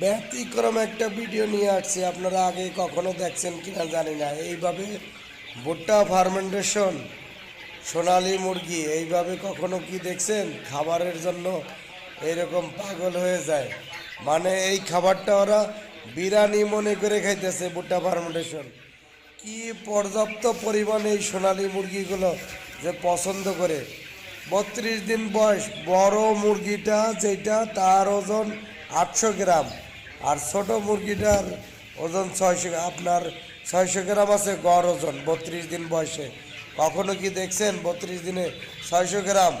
ব্যতিক্রম একটা ভিডিও নিয়ে আসছি। আপনারা আগে কখনো দেখছেন কিনা জানি না। এইভাবে ভুট্টা ফার্মেন্টেশন সোনালি মুরগি, এইভাবে কখনো কি দেখছেন? খাবারের জন্য এরকম পাগল হয়ে যায়। মানে এই খাবারটা ওরা বিরানি মনে করে খাইতেছে, ভুট্টা ফার্মেন্টেশন কি পর্যাপ্ত পরিমাণে এই সোনালি মুরগিগুলো যে পছন্দ করে। বত্রিশ দিন বয়স, বড় মুরগিটা যেটা তার ওজন আটশো গ্রাম। আর ছোট মুরগিটার ওজন ছয়শো আপনার ছয়শো গ্রাম আছে গড় ওজন, বত্রিশ দিন বয়সে। কখনো কি দেখছেন বত্রিশ দিনে ছয়শো গ্রাম?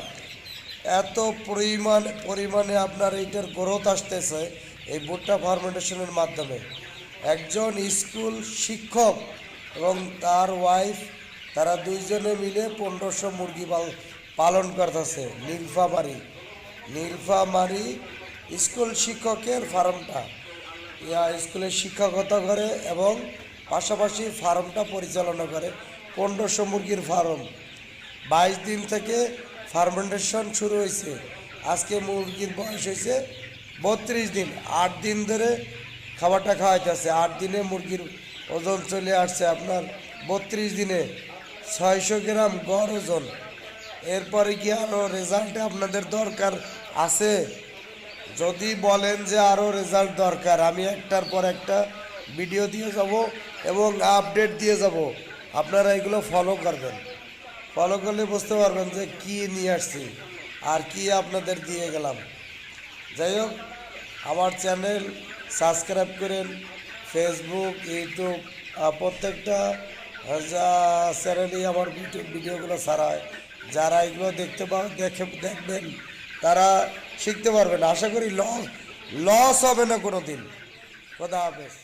এত পরিমাণ, পরিমাণে আপনার এইটার গ্রোথ আসতেছে এই ভুট্টা ফার্মেন্টেশনের মাধ্যমে। একজন স্কুল শিক্ষক এবং তার ওয়াইফ তারা দুইজনে মিলে পনেরোশো মুরগি পালন করতেছে। নীলফামারি। নীলফামারি স্কুল শিক্ষকের ফার্মটা। ইয়া স্কুলে শিক্ষকতা করে এবং পাশাপাশি ফার্মটা পরিচালনা করে। পনেরোশো মুরগির ফার্ম। বাইশ দিন থেকে ফার্মেন্টেশন শুরু হয়েছে। আজকে মুরগির বয়স হয়েছে বত্রিশ দিন। আট দিন ধরে খাবারটা খাওয়াইতেছে। আট দিনে মুরগির ওজন চলে আসছে আপনার বত্রিশ দিনে। ছয়শো গ্রাম গড় ওজন। এরপরে কি আরও রেজাল্টে আপনাদের দরকার আছে। যদি বলেন যে আরও রেজাল্ট দরকার, আমি একটার পর একটা ভিডিও দিয়ে যাব এবং আপডেট দিয়ে যাব। আপনারা এগুলো ফলো করবেন। ফলো করলে বুঝতে পারবেন যে কি নিয়ে আসছি আর কি আপনাদের দিয়ে গেলাম। যাই হোক, আমার চ্যানেল সাবস্ক্রাইব করেন। ফেসবুক ইউটিউব প্রত্যেকটা চ্যানেলেই আমার ভিডিও ভিডিওগুলো ছাড়ায়, যারা এগুলো দেখতে পা দেখে দেখবেন। তারা শিখতে পারবে না। আশা করি লস লস হবে না কোনো দিন খোদা হাফেজ।